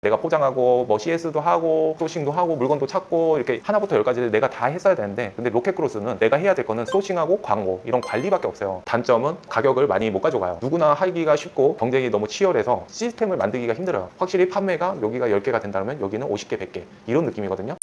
내가 포장하고 뭐 CS도 하고 소싱도 하고 물건도 찾고 이렇게 하나부터 열까지를 내가 다 했어야 되는데 근데 로켓크로스는 내가 해야 될 거는 소싱하고 광고 이런 관리밖에 없어요. 단점은 가격을 많이 못 가져가요. 누구나 하기가 쉽고 경쟁이 너무 치열해서 시스템을 만들기가 힘들어요. 확실히 판매가 여기가 10개가 된다면 여기는 50개 100개 이런 느낌이거든요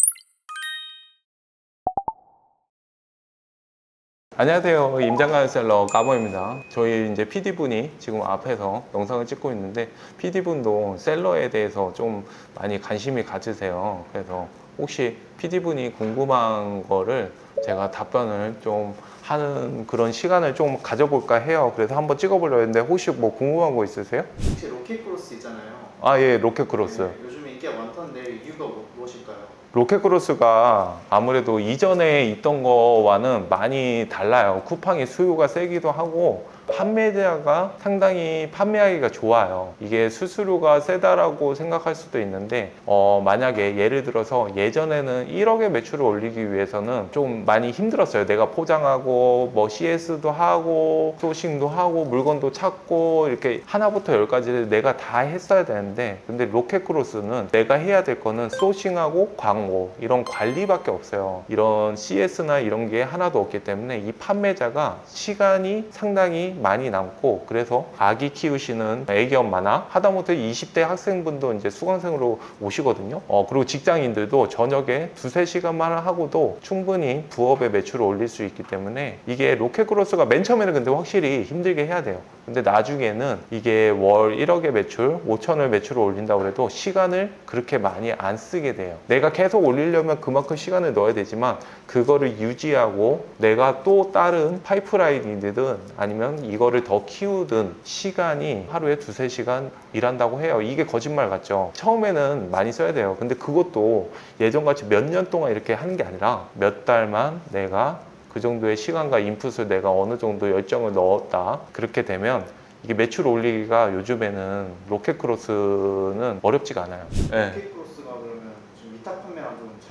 안녕하세요. 임장관 셀러 까보입니다. 저희 이제 PD분이 지금 앞에서 영상을 찍고 있는데 PD분도 셀러에 대해서 좀 많이 관심이 가지세요. 그래서 혹시 PD분이 궁금한 거를 제가 답변을 좀 하는 그런 시간을 좀 가져볼까 해요. 그래서 한번 찍어보려고 했는데 혹시 뭐 궁금한 거 있으세요? 혹시 로켓 크로스 있잖아요. 아, 예, 로켓 크로스. 네, 요즘에 인기가 많던데 이유가 뭐- 무엇일까요? 로켓크로스가 아무래도 이전에 있던 거와는 많이 달라요. 쿠팡이 수요가 세기도 하고 판매자가 상당히 판매하기가 좋아요. 이게 수수료가 세다라고 생각할 수도 있는데 어, 만약에 예를 들어서 예전에는 1억의 매출을 올리기 위해서는 좀 많이 힘들었어요. 내가 포장하고 뭐 CS도 하고 소싱도 하고 물건도 찾고 이렇게 하나부터 열까지를 내가 다 했어야 되는데 근데 로켓크로스는 내가 해야 될 거는 소싱하고 광고 이런 관리밖에 없어요. 이런 CS나 이런 게 하나도 없기 때문에 이 판매자가 시간이 상당히 많이 남고 그래서 아기 키우시는 애기 엄마나 하다못해 20대 학생분도 이제 수강생으로 오시거든요. 어, 그리고 직장인들도 저녁에 두세 시간만 하고도 충분히 부업의 매출을 올릴 수 있기 때문에 이게 로켓크로스가 맨 처음에는 근데 확실히 힘들게 해야 돼요. 근데 나중에는 이게 월 1억의 매출, 5천을 매출을 올린다고 해도 시간을 그렇게 많이 안 쓰게 돼요. 내가 계속 올리려면 그만큼 시간을 넣어야 되지만 그거를 유지하고 내가 또 다른 파이프라인이든 아니면 이거를 더 키우든 시간이 하루에 두세 시간 일한다고 해요. 이게 거짓말 같죠? 처음에는 많이 써야 돼요. 근데 그것도 예전같이 몇 년 동안 이렇게 하는 게 아니라 몇 달만 내가 그 정도의 시간과 인풋을 내가 어느 정도 열정을 넣었다. 그렇게 되면 이게 매출 올리기가 요즘에는 로켓크로스는 어렵지가 않아요. 네.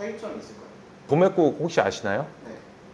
차이점이 있을까요? 도매국 혹시 아시나요?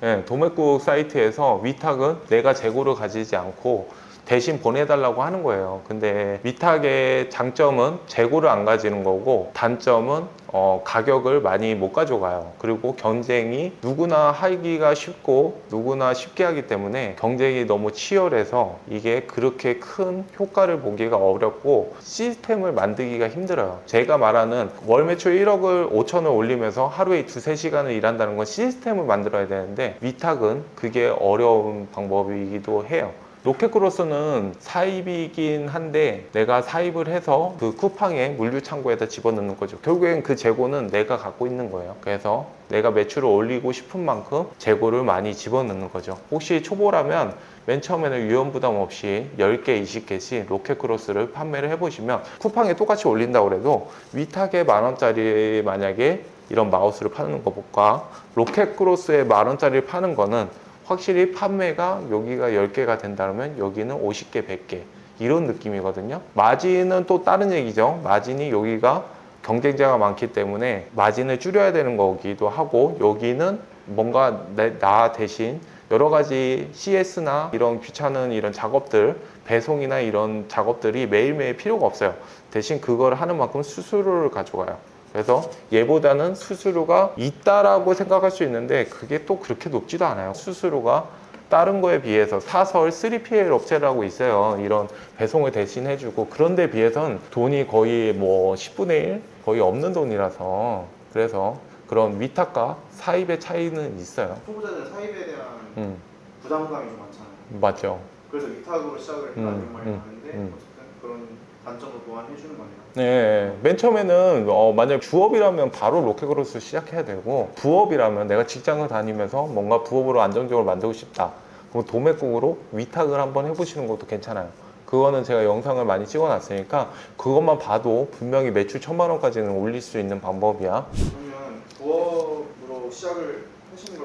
네. 네, 도매국 사이트에서 위탁은 내가 재고를 가지지 않고 대신 보내달라고 하는 거예요. 근데 위탁의 장점은 재고를 안 가지는 거고 단점은 어, 가격을 많이 못 가져가요. 그리고 경쟁이 누구나 하기가 쉽고 누구나 쉽게 하기 때문에 경쟁이 너무 치열해서 이게 그렇게 큰 효과를 보기가 어렵고 시스템을 만들기가 힘들어요. 제가 말하는 월 매출 1억을 5천을 올리면서 하루에 두세 시간을 일한다는 건 시스템을 만들어야 되는데 위탁은 그게 어려운 방법이기도 해요. 로켓크로스는 사입이긴 한데 내가 사입을 해서 그 쿠팡의 물류 창고에다 집어넣는 거죠. 결국엔 그 재고는 내가 갖고 있는 거예요. 그래서 내가 매출을 올리고 싶은 만큼 재고를 많이 집어넣는 거죠. 혹시 초보라면 맨 처음에는 위험 부담 없이 10개, 20개씩 로켓크로스를 판매를 해보시면 쿠팡에 똑같이 올린다고 해도 위탁에 만 원짜리 만약에 이런 마우스를 파는 것과 로켓크로스에 만 원짜리를 파는 거는 확실히 판매가 여기가 10개가 된다면 여기는 50개, 100개 이런 느낌이거든요. 마진은 또 다른 얘기죠. 마진이 여기가 경쟁자가 많기 때문에 마진을 줄여야 되는 거기도 하고 여기는 뭔가 내, 나 대신 여러 가지 CS나 이런 귀찮은 이런 작업들 배송이나 이런 작업들이 매일매일 필요가 없어요. 대신 그걸 하는 만큼 수수료를 가져가요. 그래서 얘보다는 수수료가 있다라고 생각할 수 있는데 그게 또 그렇게 높지도 않아요. 수수료가 다른 거에 비해서 사설 3PL 업체라고 있어요. 이런 배송을 대신 해주고 그런 데 비해서는 돈이 거의 뭐 10분의 1 거의 없는 돈이라서 그래서 그런 위탁과 사입의 차이는 있어요. 초보자들 사입에 대한 음, 부담감이 좀 많잖아요. 맞죠. 그래서 위탁으로 시작을 했다 음, 말이 음, 많은데 음. 어쨌든 그런 단점을 보완해 주는 거네요. 네, 맨 처음에는 어, 만약 주업이라면 바로 로켓크로스 시작해야 되고 부업이라면 내가 직장을 다니면서 뭔가 부업으로 안정적으로 만들고 싶다. 그럼 도매국으로 위탁을 한번 해보시는 것도 괜찮아요. 그거는 제가 영상을 많이 찍어놨으니까 그것만 봐도 분명히 매출 천만 원까지는 올릴 수 있는 방법이야. 그러면 부업으로 시작을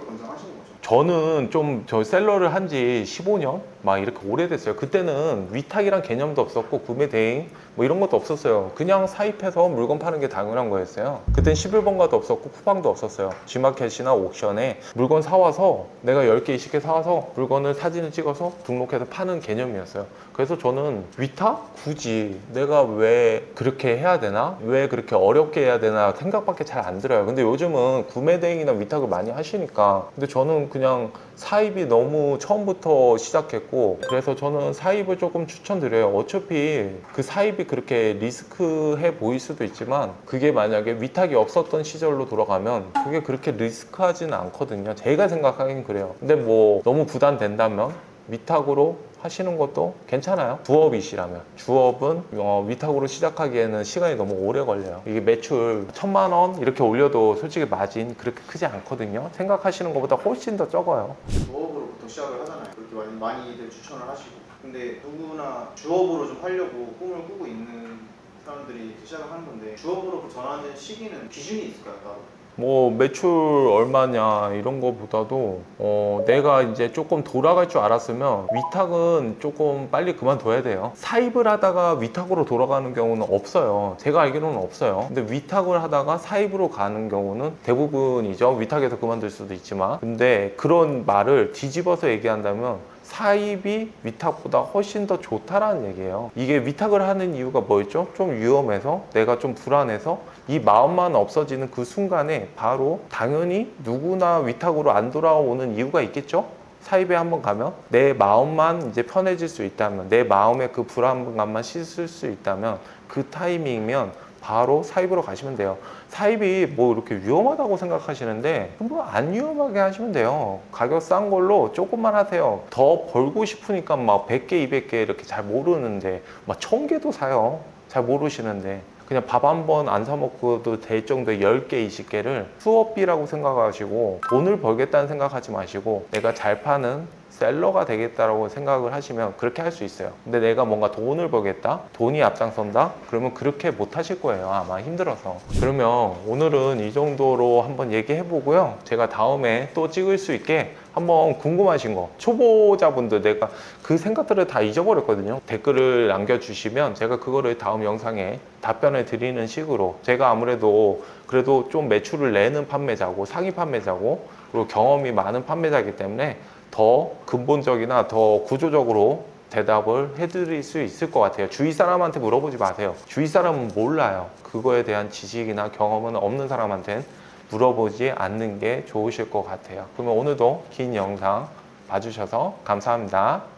권장하시는 거죠? 저는 좀 저 셀러를 한 지 15년 막 이렇게 오래됐어요. 그때는 위탁이란 개념도 없었고 구매 대행 뭐 이런 것도 없었어요. 그냥 사입해서 물건 파는 게 당연한 거였어요. 그땐 11번가도 없었고 쿠팡도 없었어요. G마켓이나 옥션에 물건 사와서 내가 10개, 20개 사와서 물건을 사진을 찍어서 등록해서 파는 개념이었어요. 그래서 저는 위탁? 굳이 내가 왜 그렇게 해야 되나? 왜 그렇게 어렵게 해야 되나 생각밖에 잘 안 들어요. 근데 요즘은 구매 대행이나 위탁을 많이 하시니까 근데 저는 그냥 사입이 너무 처음부터 시작했고 그래서 저는 사입을 조금 추천드려요. 어차피 그 사입이 그렇게 리스크해 보일 수도 있지만 그게 만약에 위탁이 없었던 시절로 돌아가면 그게 그렇게 리스크하지는 않거든요. 제가 생각하기엔 그래요. 근데 뭐 너무 부담된다면 위탁으로 하시는 것도 괜찮아요. 부업이시라면. 주업은 어, 위탁으로 시작하기에는 시간이 너무 오래 걸려요. 이게 매출 천만 원 이렇게 올려도 솔직히 마진 그렇게 크지 않거든요. 생각하시는 것보다 훨씬 더 적어요. 주업으로 보통 시작을 하잖아요. 그렇게 많이, 많이들 추천을 하시고. 근데 누구나 주업으로 좀 하려고 꿈을 꾸고 있는 사람들이 시작을 하는 건데 주업으로 전하는 시기는 기준이 있을까요? 따로? 뭐 매출 얼마냐 이런 거보다도 어, 내가 이제 조금 돌아갈 줄 알았으면 위탁은 조금 빨리 그만둬야 돼요. 사입을 하다가 위탁으로 돌아가는 경우는 없어요. 제가 알기로는 없어요. 근데 위탁을 하다가 사입으로 가는 경우는 대부분이죠. 위탁에서 그만둘 수도 있지만 근데 그런 말을 뒤집어서 얘기한다면 사입이 위탁보다 훨씬 더 좋다라는 얘기예요. 이게 위탁을 하는 이유가 뭐였죠? 좀 위험해서 내가 좀 불안해서 이 마음만 없어지는 그 순간에 바로 당연히 누구나 위탁으로 안 돌아오는 이유가 있겠죠? 사입에 한번 가면 내 마음만 이제 편해질 수 있다면 내 마음의 그 불안감만 씻을 수 있다면 그 타이밍이면 바로 사입으로 가시면 돼요. 사입이 뭐 이렇게 위험하다고 생각하시는데 뭐 안 위험하게 하시면 돼요. 가격 싼 걸로 조금만 하세요. 더 벌고 싶으니까 막 100개, 200개 이렇게 잘 모르는데 막 1000개도 사요. 잘 모르시는데. 그냥 밥 한 번 안 사 먹고도 될 정도의 10개, 20개를 수업비라고 생각하시고 돈을 벌겠다는 생각하지 마시고 내가 잘 파는 셀러가 되겠다라고 생각을 하시면 그렇게 할 수 있어요. 근데 내가 뭔가 돈을 벌겠다? 돈이 앞장선다? 그러면 그렇게 못 하실 거예요. 아마 힘들어서. 그러면 오늘은 이 정도로 한번 얘기해 보고요. 제가 다음에 또 찍을 수 있게 한번 궁금하신 거 초보자분들 내가 그 생각들을 다 잊어버렸거든요 댓글을 남겨주시면 제가 그거를 다음 영상에 답변을 드리는 식으로 제가 아무래도 그래도 좀 매출을 내는 판매자고 상위 판매자고 그리고 경험이 많은 판매자이기 때문에 더 근본적이나 더 구조적으로 대답을 해드릴 수 있을 것 같아요. 주위 사람한테 물어보지 마세요. 주위 사람은 몰라요. 그거에 대한 지식이나 경험은 없는 사람한테는 물어보지 않는 게 좋으실 것 같아요. 그러면 오늘도 긴 영상 봐주셔서 감사합니다.